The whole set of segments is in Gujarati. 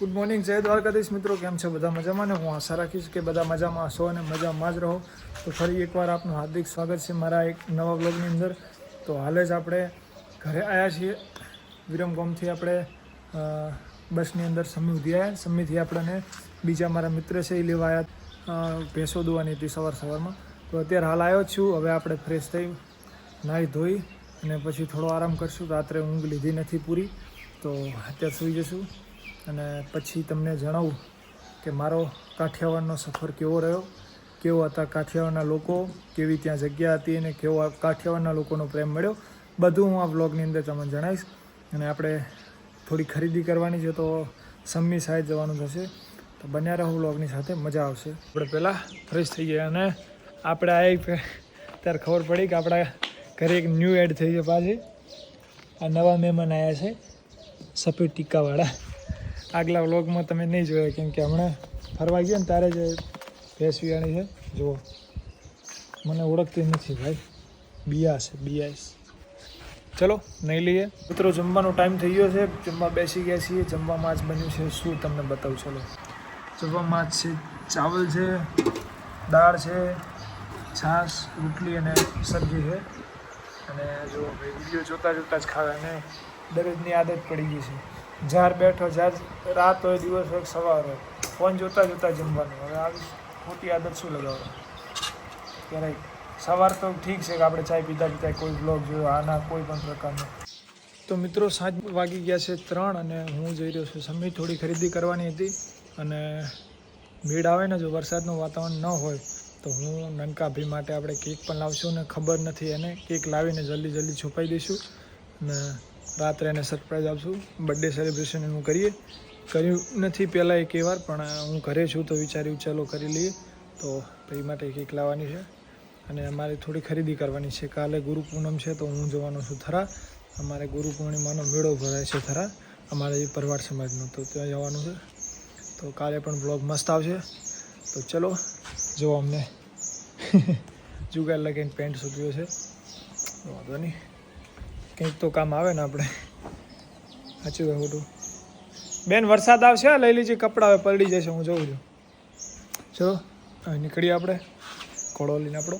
ગુડ મોર્નિંગ જય દ્વારકાધીશ મિત્રો. કેમ છે? બધા મજામાં ને હું આશા રાખીશ કે બધા મજામાં હશો અને મજામાં જ રહો. તો ફરી એકવાર આપનું હાર્દિક સ્વાગત છે મારા એક નવા બ્લોગની અંદર. તો હાલે જ આપણે ઘરે આવ્યા છીએ. વિરમગામથી આપણે બસની અંદર સમી ઉધી આવ્યા સમીથી આપણને બીજા મારા મિત્ર છે એ લેવા આવ્યા ભેંસો દોવાની હતી સવાર સવારમાં. તો અત્યારે હાલ આવ્યો છું. હવે આપણે ફ્રેશ થઈ નાહી ધોઈ અને પછી થોડો આરામ કરશું. રાત્રે ઊંઘ લીધી નથી પૂરી. તો અત્યારે સૂઈ જશું. અને પછી તમને જણાવું કે મારો કાઠિયાવાડનો સફર કેવો રહ્યો? કેવો હતા કાઠિયાવાડના લોકો? કેવી ત્યાં જગ્યા હતી અને કેવો કાઠિયાવાડના લોકોનો પ્રેમ મળ્યો? બધું હું આ બ્લોગની અંદર તમને જણાવીશ. અને આપણે થોડી ખરીદી કરવાની છે તો સમ્મી સાઈડ જવાનું થશે. તો બન્યા રહો બ્લોગની સાથે. મજા આવશે. આપણે પહેલાં ફ્રેશ થઈ ગયા અને આપણે આ ત્યારે ખબર પડી કે આપણા ઘરે એક ન્યૂ એડ થઈ છે પાછી. આ નવા મહેમાન આવ્યા છે. સફેદ ટીકાવાળા. આગલા વ્લોગમાં તમે નહીં જોયા, કેમ કે હમણાં ફરવા ગયા ને ત્યારે જ ભેંસ વિયાણી છે. જુઓ. મને ઓળખતી નથી ભાઈ. બિયા છે બિયાસ ચલો, નહીં લઈએ. મિત્રો, જમવાનો ટાઈમ થઈ ગયો છે. જમવા બેસી ગયા છીએ. જમવામાં આજ બન્યું છે શું તમને બતાવું? ચલો. જમવામાં આજ છે ચાવલ છે, દાળ છે, છાશ, રોટલી અને સબ્જી છે. અને જો વીડિયો જોતાં જોતાં જ ખાવે અને દરરોજની આદત પડી ગઈ છે. જ્યાર બેઠો જ્યાર રાત હોય દિવસ હોય સવાર હોય. ફોન જોતા જોતા જમવાનું. હવે આવી ખોટી આદત શું લગાવવા? ક્યારેક સવાર તો ઠીક છે કે આપણે ચાય પીતા પીતા કોઈ બ્લોગ જોયો, આના કોઈ પણ પ્રકારનો. તો મિત્રો, સાંજ વાગી ગયા છે ત્રણ અને હું જઈ રહ્યો છું સમી થોડી ખરીદી કરવાની હતી અને ભીડ આવે ને જો વરસાદનું વાતાવરણ ન હોય, તો હું નનકા ભી માટે આપણે કેક પણ લાવશું ને ખબર નથી એને. કેક લાવીને જલ્દી જલ્દી છુપાઈ દઈશું. અને રાત્રે એને સરપ્રાઈઝ આપશું. બર્થડે સેલિબ્રેશન એનું કરીએ. કર્યું નથી પહેલાં એક વાર, પણ હું ઘરે છું તો વિચાર્યું, ચાલો કરી લઈએ. તો ભાઈ માટે કેક લાવવાની છે. અને અમારે થોડી ખરીદી કરવાની છે. કાલે ગુરુ પૂનમ છે, તો હું જવાનો છું થરા. અમારે ગુરુ પૂર્ણિમાનો મેળો ભરાય છે થરા. અમારે એ પરવાર સમાજનો તો ત્યાં જવાનું છે. તો કાલે પણ બ્લોગ મસ્ત આવશે. તો ચલો, જો અમને જુગાર લગીને પેન્ટ સૂચવ્યો છે. વાંધો નહીં. કંઈક તો કામ આવે ને આપણે. સાચું કે ખોટું બેન, વરસાદ આવશે? લઈ લીજે કપડાં, હવે પલડી જશે, હું જોઉં છું. ચલો હવે નીકળીએ આપણે. ઘોડો લઈને આપણો.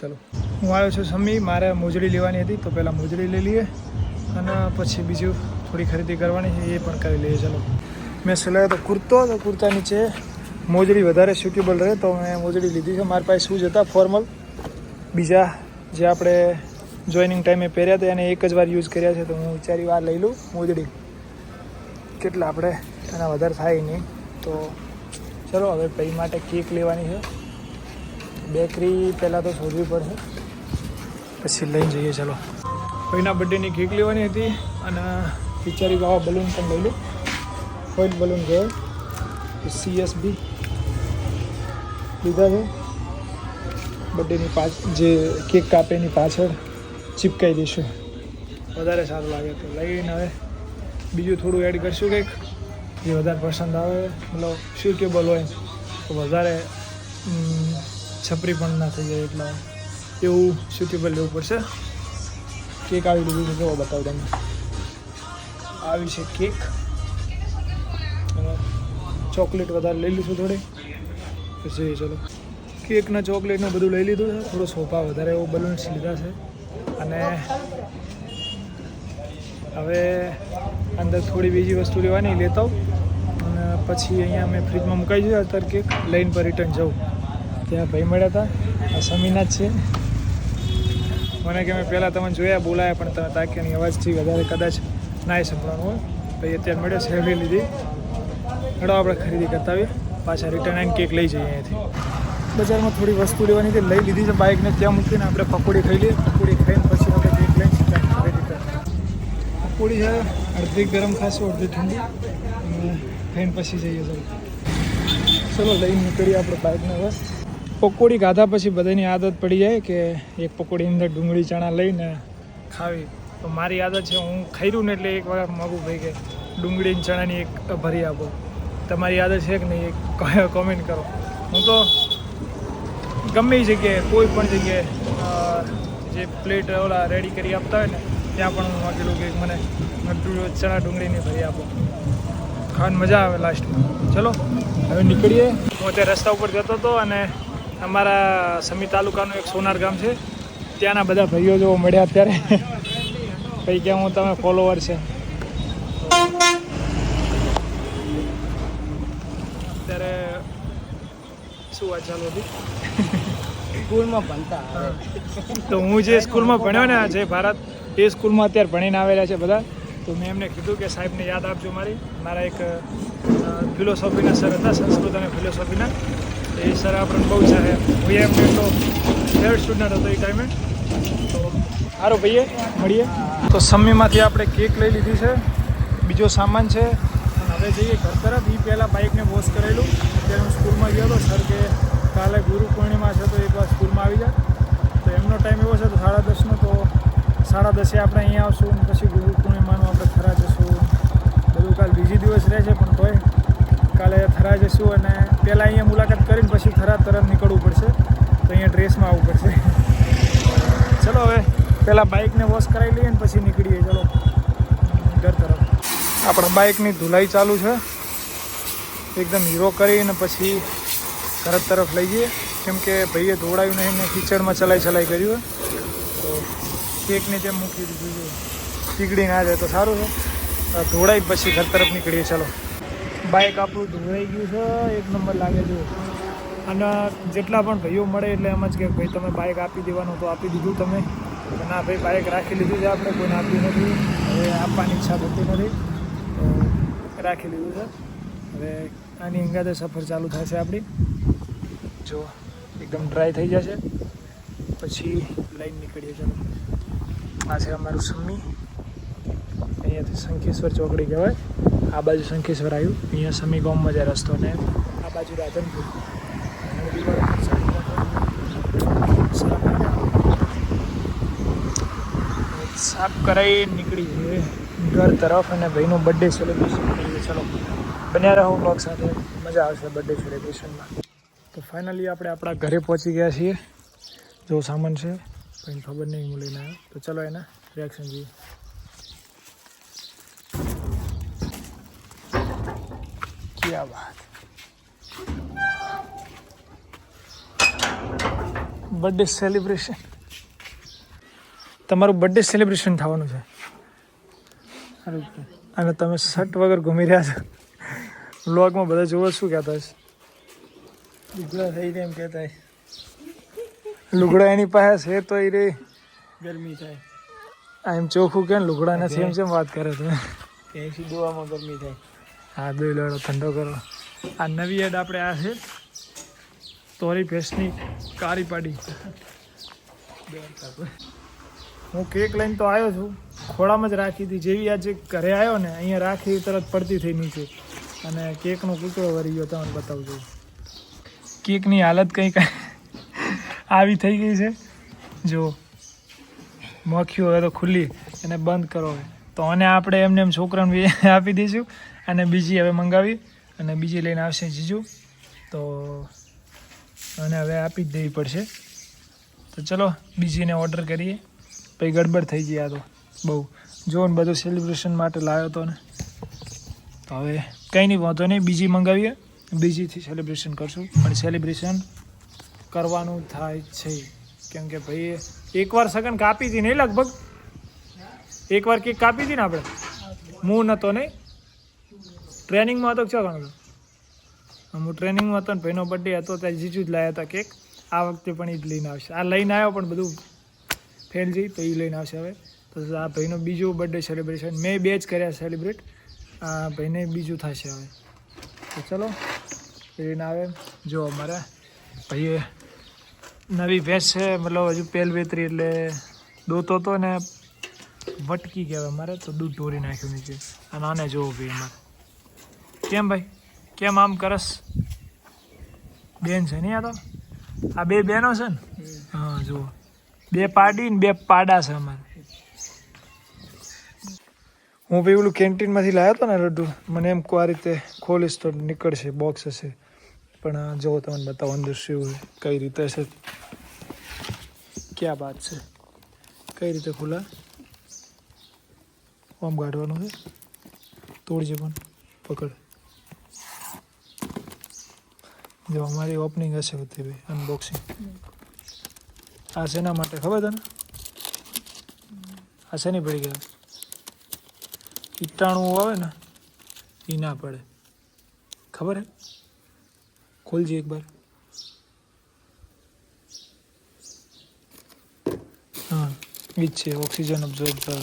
ચલો. હું આવ્યો છું સમી, મારે મોજડી લેવાની હતી, તો પહેલાં મોજડી લઈ લઈએ. અને પછી બીજું થોડી ખરીદી કરવાની છે, એ પણ કરી લઈએ. ચલો. મેં સિલાયો તો કુર્તો, તો કુર્તા નીચે મોજડી વધારે સ્યુટેબલ રહે, તો મેં મોજડી લીધી છે. મારી પાસે શૂઝ હતા ફોર્મલ બીજા જે આપણે જોઈનિંગ ટાઈમે પહેર્યા હતા અને એક જ વાર યુઝ કર્યા છે, તો હું વિચારી વાર લઈ લઉં મોજડી. કેટલા આપણે? એના વધારે થાય નહીં. તો ચલો, હવે ભાઈ માટે કેક લેવાની છે. બેકરી પહેલાં તો શોધવી પડશે. પછી લઈને જઈએ, ચલો. ભાઈના બર્થડેની કેક લેવાની હતી અને વિચારી આવા બલૂન પણ લઈ લઉં ફોઇલ બલૂન ગયો સીએસબી લીધા છે. બર્થડેની પાછ જે કેક કાપે એની પાછળ ચીપકાઈ દઈશું વધારે સારું લાગે તો લઈને હવે બીજું થોડું એડ કરશું કંઈક. જે વધારે પસંદ આવે, મતલબ સ્યુટેબલ હોય, તો વધારે છપરી પણ ના થઈ જાય એટલા. એવું સ્યુટેબલ લેવું પડશે. કેક આવી લીધું છે કેવો બતાવું તમને. આવી છે કેક. ચોકલેટ વધારે લઈ લઈશું થોડી. પછી ચલો. કેકના ચોકલેટનું બધું લઈ લીધું છે. થોડો સોફા વધારે એવો બલૂન્સ લીધા છે. અને હવે અંદર થોડી બીજી વસ્તુ લેવાની લેતા અને પછી અહીંયા મેં ફ્રીજમાં મુકાઈ જોઈએ અત્યારે કેક લઈને પર રિટર્ન જાઉં ત્યાં ભાઈ મળ્યા હતા. આ સમીના છે. મને કે મેં પહેલાં તમે જોયા, બોલાયા, પણ તમે તાક્યાની અવાજથી વધારે કદાચ ના સંભળવાનું હોય. ભાઈ અત્યારે મળ્યો સેવડી લીધી. હડો, આપણે ખરીદી કરતા આવીએ. પાછા રિટર્ન આવીને કેક લઈ જઈએ અહીંયાથી. બજારમાં થોડી વસ્તુ લેવાની હતી, લઈ લીધી છે બાઇકને ત્યાં મૂકીને આપણે પકોડી ખાઈ લઈએ. પકોડી ખાઈને પછી આપણે બેગ લઈને પકોડી છે, અડધી ગરમ ખાશું, અડધી ઠંડી. અને ખાઈને પછી જઈએ ચલો ચલો લઈને નીકળીએ આપણે બાઇકને બસ પકોડી ખાધા પછી બધાની આદત પડી જાય કે એક પકોડીની અંદર ડુંગળી, ચણા લઈને ખાવી. તો મારી આદત છે, હું ખાઈ ને એટલે એક વાર માગું ભાઈ કે ડુંગળીની ચણાની એક ભરી આપો. તમારી આદત છે કે નહીં, એક કોમેન્ટ કરો. હું તો ગમે જગ્યાએ કોઈ પણ જગ્યાએ જે પ્લેટ ઓલા રેડી કરી આપતા હોય ને ત્યાં પણ હું માગેલું કે મને ચણા ડુંગળીની ભરી આપો. ખાવાની મજા આવે લાસ્ટમાં ચલો. હવે નીકળીએ. હું અત્યારે રસ્તા ઉપર જતો હતો અને અમારા સમી તાલુકાનું એક સોનાર ગામ છે. ત્યાંના બધા ભાઈઓ જો મળ્યા અત્યારે. ભાઈ કે હું તમે ફોલોવર છે. અત્યારે શું વાત ચાલુ હતી? સ્કૂલમાં ભણતા તો હું જે સ્કૂલમાં ભણ્યો ને જે ભારત એ સ્કૂલમાં અત્યારે ભણીને આવેલા છે બધા, તો મેં એમને કીધું કે સાહેબને યાદ આપજો મારી. મારા એક ફિલોસોફીના સર હતા, સંસ્કૃત અને ફિલોસોફીના એ સર આપણને બહુ સારા હું એમને તો થર્ડ સ્ટુડન્ટ હતો એ ટાઈમે તો સારો ભાઈએ, મળીએ. તો સમ્મીમાંથી આપણે કેક લઈ લીધી છે. બીજો સામાન છે. હવે જઈએ ઘર તરફ. એ પહેલાં બાઇકને વોશ કરેલું ત્યારે હું સ્કૂલમાં ગયો હતો સર કે કાલે ગુરુ પૂર્ણિમા છે તો એકવાર સ્કૂલમાં આવી જાય તો એમનો ટાઈમ એવો છે તો સાડા દસનો તો સાડા દસે આપણે અહીંયા આવશું પછી ગુરુ પૂર્ણિમાનું આપણે થરા જશું. બધું કાલ બીજી દિવસ રહે છે પણ તોય કાલે થરા જશું અને પહેલાં અહીંયા મુલાકાત કરીને પછી થરા તરત નીકળવું પડશે. તો અહીંયા ડ્રેસમાં આવવું પડશે. ચલો હવે પહેલાં બાઇકને વોશ કરાવી લઈએ ને પછી નીકળીએ. ચલો. ઘર તરફ. આપણા બાઇકની ધુલાઈ ચાલુ છે. એકદમ હીરો કરીને પછી ઘર તરફ લઈ જઈએ. કેમ કે ભાઈએ ધોવડાયું નહીં ને કિચડમાં ચલાઈ ચલાઈ કર્યું તો કેકને જેમ મૂકી દીધું છે. પીગળી ના જાય તો સારું છે. ધોવડાઈ પછી ઘર તરફ નીકળીએ, ચાલો. બાઇક આપણું ધોવાઈ ગયું છે. એક નંબર લાગે છે. અને જેટલા પણ ભાઈઓ મળે એટલે એમ જ કે ભાઈ તમે બાઇક આપી દેવાનું તો આપી દીધું તમે. ના ભાઈ બાઇક રાખી લીધું છે આપણે. કોઈને આપ્યું નથી. હવે આપવાની ઈચ્છા થતી નથી. તો રાખી લીધું છે. હવે આની અંગાતે સફર ચાલુ થશે આપણી. જો, એકદમ ડ્રાય થઈ જશે. પછી લાઈન નીકળીએ, ચાલો. આ છે અમારું સમ્મી અહીંયાથી શંખેશ્વર ચોકડી કહેવાય. આ બાજુ શંખેશ્વર આવ્યું. અહીંયા સમી ગામમાં જાય રસ્તો ને આ બાજુ રાધનપુર. સાફ કરાવી નીકળી જઈએ ઘર તરફ અને ભાઈનો બર્થડે સેલિબ્રેશન કરીએ. ચલો. બન્યા રહો બ્લોગ સાથે. મજા આવશે બર્થડે સેલિબ્રેશનમાં તો ફાઇનલી આપણે આપણા ઘરે પહોંચી ગયા છીએ. જો સામાન છે કંઈ ખબર નહીં હું લઈને આવ્યો. તો ચલો એના રિએક્શન જોઈએ. ક્યાં વાત. બર્થડે સેલિબ્રેશન તમારું બર્થડે સેલિબ્રેશન થવાનું છે. છે. અને તમે શર્ટ વગર ઘૂમી રહ્યા છો. વ્લોગમાં બધા જોવો શું કહેતા હશે લુગડા થઈ જાય એમ કહેતા લુગડા એની પાસે છે તો એ રે. ગરમી થાય. એમ ચોખ્ખું કે લુગડા નથી એમ કેમ વાત કરે તમે એસી દોવામાં ગરમી થાય. હા દોઈ લડો ઠંડો કરો. આ નવી એડ આપણે આ છે. તોરી ભેસની કારી પાડી. હું કેક લઈને તો આવ્યો છું. ખોળામાં જ રાખી હતી. જેવી આજે ઘરે આવ્યો ને અહીંયા રાખી તરત પડતી થઈ નીચે. અને કેકનો કૂકડો વરી ગયો, તમને બતાવું છું કેકની હાલત કંઈક આવી થઈ ગઈ છે. જો મોખ્યું હવે તો ખુલ્લી એને બંધ કરો તો આને આપણે એમને એમ છોકરાને આપી દઈશું અને બીજી હવે મંગાવી અને બીજી લઈને આવશે જીજુ. તો અને હવે આપી જ દેવી પડશે. તો ચલો, બીજીને ઓર્ડર કરીએ. પછી ગડબડ થઈ ગયા તો. બહુ. જો ને બધું સેલિબ્રેશન માટે લાવ્યો હતો ને. તો હવે કંઈ નહીં, વાંધો નહીં. બીજી મંગાવીએ. બીજીથી સેલિબ્રેશન કરશું. પણ સેલિબ્રેશન કરવાનું થાય છે. કેમ કે ભાઈ એકવાર સગન કાપી હતી નહીં લગભગ? એકવાર કેક કાપી હતી ને આપણે? હું નહોતો નહીં ટ્રેનિંગમાં હતો ક્યાં ગણતો હું ટ્રેનિંગમાં હતો ને ભાઈનો બર્થડે હતો ત્યાં જીજુ જ લાવ્યા હતા કેક. આ વખતે પણ એ જ લઈને આવશે. આ લઈને આવ્યો પણ બધું ફેલ જઈ તો એ લઈને આવશે હવે. તો આ ભાઈનો બીજો બર્થડે સેલિબ્રેશન મેં બે જ કર્યા સેલિબ્રેટ આ ભાઈને બીજું થશે હવે. તો ચલો લઈને આવે. જો અમારા ભાઈએ નવી ભેંસ છે મતલબ હજુ પહેલ વેતરી એટલે દોતો તો ને વટકી કહેવાય મારે તો દૂધ ઢોરી નાખ્યું નીચે. અને આને જોવો ભાઈ અમારે. કેમ ભાઈ? કેમ આમ કરસ? બેન છે નહીં આ તો? આ બે બેનો છે ને? હા જુઓ. બે પાડી ને બે પાડા છે અમારે. હું ભાઈ પેલું કેન્ટીનમાંથી લાવ્યો હતો ને લડ્ડુ, મને એમ આ રીતે ખોલીશ તો નીકળશે બોક્સ હશે. પણ જો તમને બતાવો, અંદર શું, કઈ રીતે છે ક્યાં વાત છે? કઈ રીતે ખુલ્લા? ઓમ ગાઢવાનું છે? તોડજે પણ, પકડ. જો, અમારી ઓપનિંગ હશે બધી ભાઈ અનબોક્સિંગ આ શેના માટે ખબર તને? આ શેની પડી ગયા? કીટાણું આવે ને એ ના પડે. ખબર હે? ખોલજે એક બાર હા એ જ છે, ઓક્સિજન અબ્ઝોર્બ કરે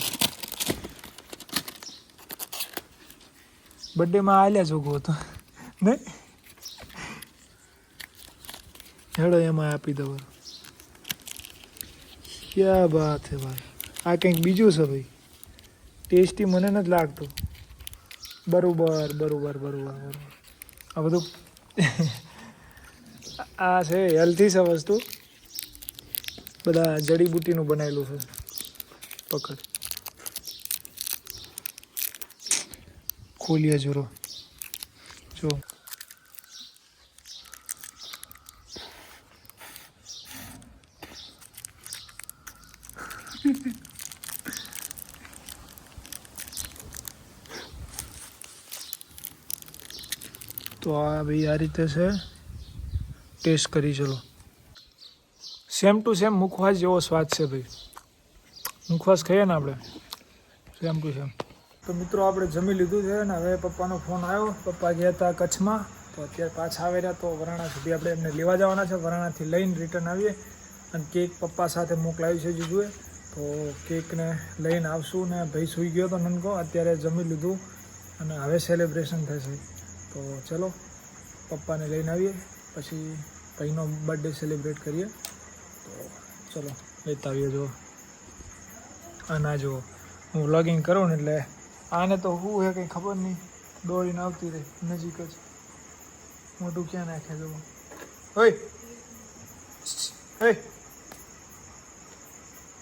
બર્થડેમાં આલ્યા જોગો હતો નહીં? હેડો, એમાં આપી દો ક્યાં બાત હે ભાઈ આ કંઈક બીજું છે ભાઈ. ટેસ્ટી મને નથી લાગતું. બરાબર બરાબર બરાબર બરાબર. આ બધું આ છે હેલ્થી છે વસ્તુ. બધા જડીબુટીનું બનાવેલું છે. પકડ. ખોલીએ જુરો જો તો આ ભાઈ આ રીતે છે. ટેસ્ટ કરી ચલો. સેમ ટુ સેમ મુખવાસ જેવો સ્વાદ છે ભાઈ. મુખવાસ ખાઈએ ને આપણે? સેમ ટુ સેમ તો મિત્રો આપણે જમી લીધું છે ને હવે પપ્પાનો ફોન આવ્યો. પપ્પા ગયા હતા કચ્છમાં. તો અત્યારે પાછા આવી રહ્યા તો વરાણા સુધી આપણે એમને લેવા જવાના છે. વરાણાથી લઈને રિટર્ન આવીએ. અને કેક પપ્પા સાથે મોકલાવી છે જીજુએ. તો કેકને લઈને આવશું ને ભાઈ સૂઈ ગયો હતો નનકો અત્યારે જમી લીધું. અને હવે સેલિબ્રેશન થશે. તો ચલો, પપ્પાને લઈને આવીએ, પછી ભાઈનો બર્થડે સેલિબ્રેટ કરીએ. તો ચલો, લેતા આવીએ જો. આ ના જુઓ હું વ્લોગિંગ કરું ને એટલે આને તો શું હે કંઈ ખબર નહીં. દોડીને આવતી રહી, નજીક જ. મોટું ક્યાં નાખે જવું હોય હે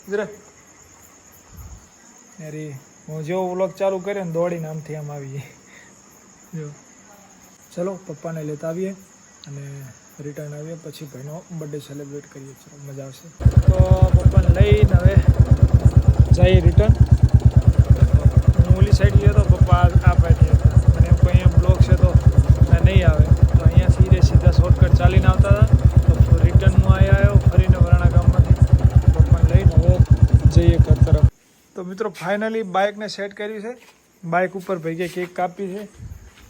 જરા અરે, હું જેવો વ્લોગ ચાલુ કર્યો ને દોડીને આમથી આમ આવી જો. ચલો, પપ્પાને લેતા આવીએ અને રિટર્ન આવીએ, પછી ભાઈનો બર્થડે સેલિબ્રેટ કરીએ. ચલો, મજા આવશે. તો પપ્પાને લઈને હવે જઈએ રિટર્ન હું ઓલી સાઈડ ગયો તો પપ્પા આ પાડી હતા. અને કોઈ અહીંયા બ્લોક છે તો નહીં આવે. તો અહીંયા સીધે સીધા શોર્ટકટ ચાલીને આવતા હતા. તો રિટર્નમાં અહીંયા આવ્યો, ફરીને વરાણા ગામમાંથી. પપ્પાને લઈને હવે જઈએ ઘર તરફ. તો મિત્રો ફાઇનલી બાઇકને સેટ કર્યું છે. બાઇક ઉપર ભાઈ કેક કાપી છે.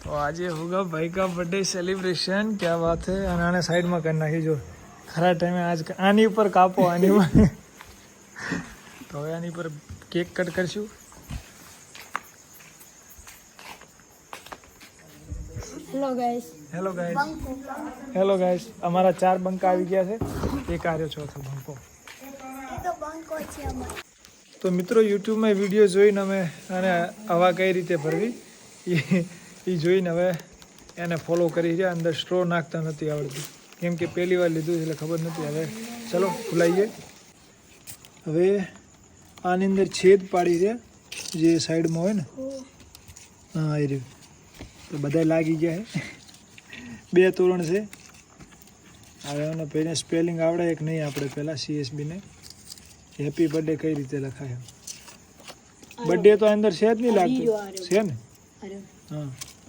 તો આજે હોગા ભાઈ કા બર્થડે સેલિબ્રેશન ક્યાં વાત હે? અને આને સાઈડમાં કરી નાખી જો. ખરા ટાઈમે આજ આની ઉપર કાપો આની ઉપર. તો હવે આની પર કેક કટ કરશું. Hello guys hello guys hello guys અમારા ચાર બંકા આવી ગયા છે. એક આર્યો ચોથો બંકો. તો મિત્રો યુટ્યુબમાં વીડિયો જોઈને અમે અને હવા કઈ રીતે ભરવી? એ જોઈને હવે એને ફોલો કરી છે. અંદર સ્ટ્રો નાખતા નથી આવડતું. કેમ કે પહેલી વાર લીધું એટલે ખબર નથી. હવે ચલો ખુલાઈએ હવે આની અંદર છેદ પાડી છે જે સાઈડમાં હોય ને. હા એ રહ્યું. તો બધા લાગી ગયા છે બે તોરણ છે. હવે એને પહેલે સ્પેલિંગ આવડે એક નહીં આપણે પહેલાં સીએસબીને હેપી બર્થડે કઈ રીતે લખાય બર્થડે તો અંદર છે જ નહીં લાગતું. છે ને?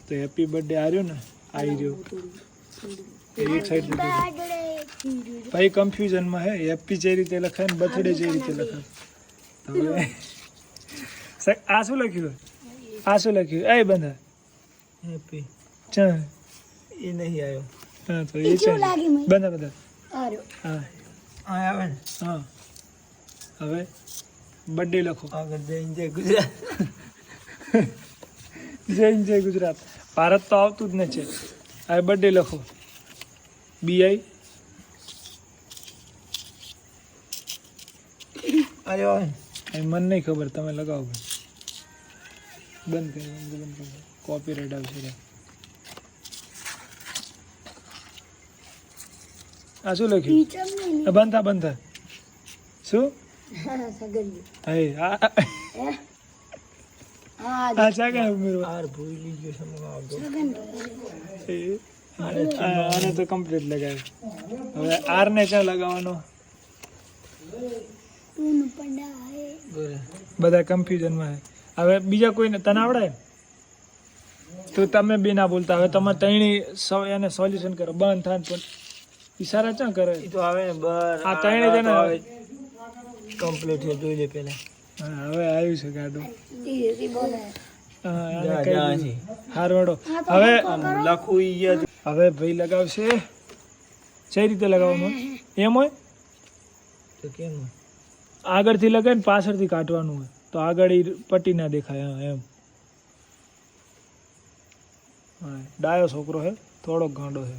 અરે હા તો હેપી બર્થડે આવ્યો ને? આવી રહ્યો એ એક સાઈડ લીધું. ભાઈ કન્ફ્યુઝનમાં હે. હેપી જે રીતે લખાય ને બર્થડે જે રીતે લખાય. હવે સાહેબ, આ શું લખ્યું આ શું લખ્યું એ બંધા. હેપી ચા. એ નહીં આવ્યો. હા તો એ છે કેવું લાગે મને? બંધા બંધા. અરે હા. આ આવે ને? હા. હવે બર્થડે લખો. આગળ જઈને જય ગુજરાત. જય હિન્દ, જય ગુજરાત. ભારત તો આવતું જ ને છે. આ બર્થડે લખો. બીઆઈ આવે ને મને નહીં ખબર તમે લગાવો ભાઈ બંધ કરી બંધ બંધ કરી કોપીરાઇટ આવશે રે. આ શું લખ્યું? બંધ થા બંધ થા. શું? હા. આ ક્યાં ઉમેરવા? આર ભૂલી ગયો સગન આને તો કમ્પ્લીટ લગાવે હવે આર ને ક્યાં લગાવવાનો બધા કન્ફ્યુઝનમાં છે. હવે બીજા કોઈને તને આવડે તો તમે બી ના બોલતા. હવે તમે ત્રણેય સ- એને સોલ્યુશન કરો. બંધ થાય ને પણ ઈશારા ચા કરે? ઈ તો આવે આ ત્રણે જણા આવે. કમ્પ્લીટ છે જોઈ લે પેલા. હા, હવે આવ્યું છે ગાડું. હારવાડો. હવે લખું હવે ભાઈ લગાવશે. કઈ રીતે લગાવવાનું એમ હોય? તો કેમ આગળથી લગાવીને પાછળથી કાઢવાનું હોય. તો આગળ એ પટ્ટી ના દેખાય એમ. હા, ડાયો છોકરો છે થોડોક ગાંડો છે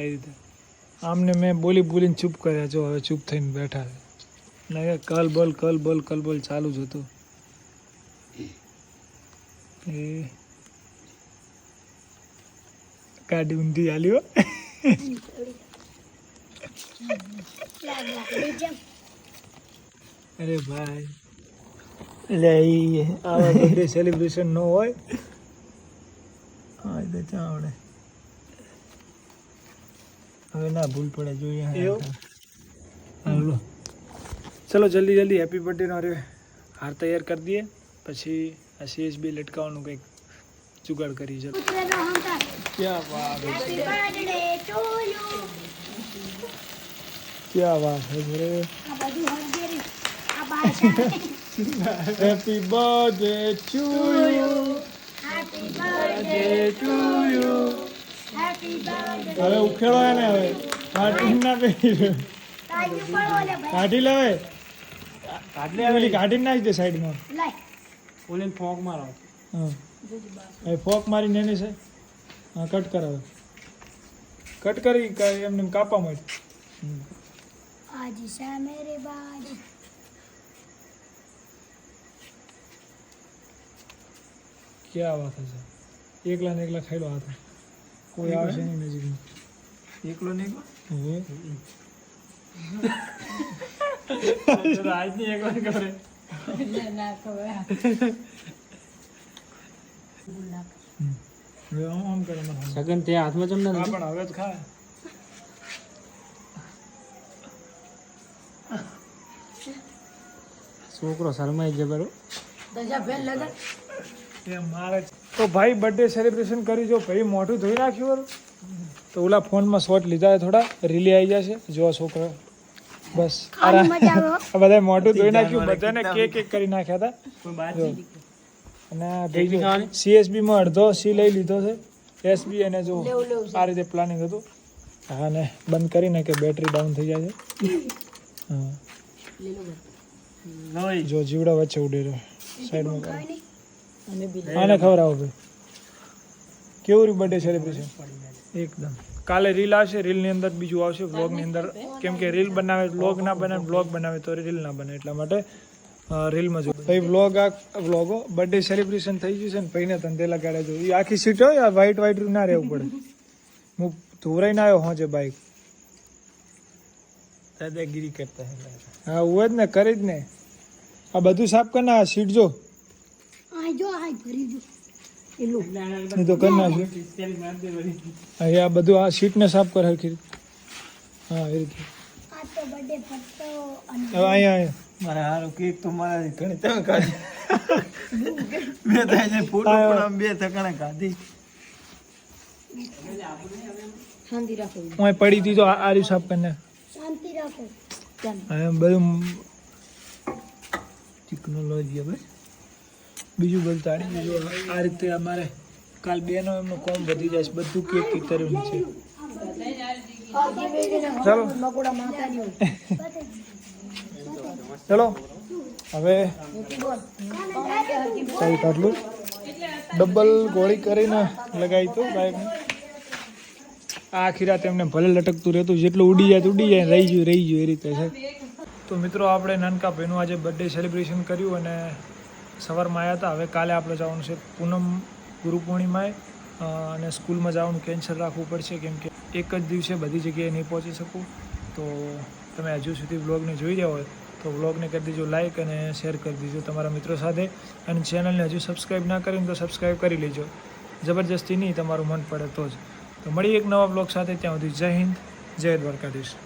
એ રીતે. આમને મેં બોલી બોલીને ચૂપ કર્યા જો હવે ચૂપ થઈને બેઠા છે. નહીં કલ બોલ કલ બોલ કલ બોલ ચાલુ જ હતું. એ કાઢી ઊંધી હાલ્યો અરે ભાઈ. એટલે આ આવા બર્થડે સેલિબ્રેશન ન હોય. હા તો ચા આવડે હવે ના ભૂલ પડે જોઈએ એવું? હાલો ચલો જલ્દી જલ્દી. હેપી બર્થડેનો અરે હાર તૈયાર કરી દઈએ. પછી આ સીએસબી લટકાવવાનું કંઈક જુગાડ કરી છે ક્યાં વાત ક્યાં વાત hey happy birthday to you happy birthday to you happy birthday હવે ઉખેડો એને હવે. પાર્ટી ના પણ કાઢી લેવે काढली काढीन नाही ते साईड मग बोलेन फॉक मारा हा फॉक मारी नेने से हा कट करावं कट करी काय एमने कापा मग आजी सा मेरे बाजी क्या बात है सर एकला नेकला खाईलो आता कोई आवश्यक नहीं नजीक में एकलो नेकला હવે આજની એકલો કરે હવે આમ આમ કરે સગન તે હાથમાં ચમ હા પણ હવે જ ખાય. છોકરો શરમાઈ ગયો બરો મારે તો ભાઈ બર્થડે સેલિબ્રેશન કરી જો ભાઈ મોઢું ધોઈ નાખ્યું વરું. તો ઓલા ફોનમાં શોટ લીધા થોડા રીલી આવી જશે. જો છોકરો બસ. આની મજા આવે. આ બધા મોટું ધોઈ નાખ્યું બધાને કેક કેક કરી નાખ્યા હતા. જો. અને ભાઈ સીએસબી માં અડધો સી લઈ લીધો છે. એસબી અને જો આ રીતે પ્લાનિંગ હતું. હા ને બંધ કરીને કે બેટરી ડાઉન થઈ જાય છે. હા. જો જીવડા વચ્ચે ઉડે રહ્યો. સાઈડમાં. આને ખબર આવો ભાઈ. કેવું રહ્યું બર્થડે સેલિબ્રેશન એકદમ. કાલે રીલ આવશે રીલની અંદર બીજું આવશે વ્લોગની અંદર. કેમ કે રીલ બનાવે વ્લોગ ના બને વ્લોગ બનાવે તો રીલ ના બને એટલા માટે અ, રીલમાં જો ભાઈ વ્લોગ આ વ્લોગો બર્થડે સેલિબ્રેશન થઈ ગયું છે ને ભાઈને ધંધેલા કાઢે જો એ આખી સીટ હોય આ વ્હાઈટ વ્હાઈટ ના રહેવું પડે. હું ધોરાઈને આવ્યો હોજે બાઈક દાદાગીરી કરતા હે હા હું જ ને કરી જ ને. આ બધું સાફ કર ના સીટ જો. આ જો આ ભરી જો. નહીં તો કરી નાખ્યું હા આ બધું આ સીટને સાફ કર હરખી રીતે. હા એ રીતે. આ તો બર્થડે ફટતો અને હવે અહીંયા મારે હારું કેક તો મારા ઘણી તમે ખાધી મેં થાય ફોટો. પણ આમ બે થકાણે ખાધી શાંતિ રાખો. હું પડી હતી તો આ સાફ કરીને. શાંતિ રાખો. બધું ટેકનોલોજી હવે. બીજું બધું તાળી બીજું આ રીતે અમારે કાલ બેનો એમનું કોમ વધી જાય છે. બધું કેક કર્યું છે. ચાલો. હવે સાઈડ આટલું ડબલ ગોળી કરીને લગાવી તો બાઈક આખી રાત એમને ભલે લટકતું રહેતું, જેટલું ઉડી જાય ઉડી જાય. રહી ગયું રહી ગયું એ રીતે છે. તો મિત્રો, આપણે નાનકા ભાઈનું આજે બર્થડે સેલિબ્રેશન કર્યું અને સવારમાં આવ્યા હતા. હવે કાલે આપણે જવાનું છે પૂનમ ગુરુ પૂર્ણિમાએ. અને સ્કૂલમાં જવાનું કેન્સલ રાખવું પડશે કેમ કે એક જ દિવસે બધી જગ્યાએ નહીં પહોંચી શકું. તો તમે હજુ સુધી વ્લોગને જોઈ રહ્યા હોય તો વ્લોગને કરી દેજો લાઇક અને શેર કરી દેજો તમારા મિત્રો સાથે. અને ચેનલને હજુ સબસ્ક્રાઈબ ના કરીને તો સબસ્ક્રાઈબ કરી લેજો. જબરજસ્તી નહીં, તમારું મન પડે તો જ. તો મળીએ એક નવા વ્લોગ સાથે. ત્યાં સુધી જય હિન્દ, જય દ્વારકાધીશ.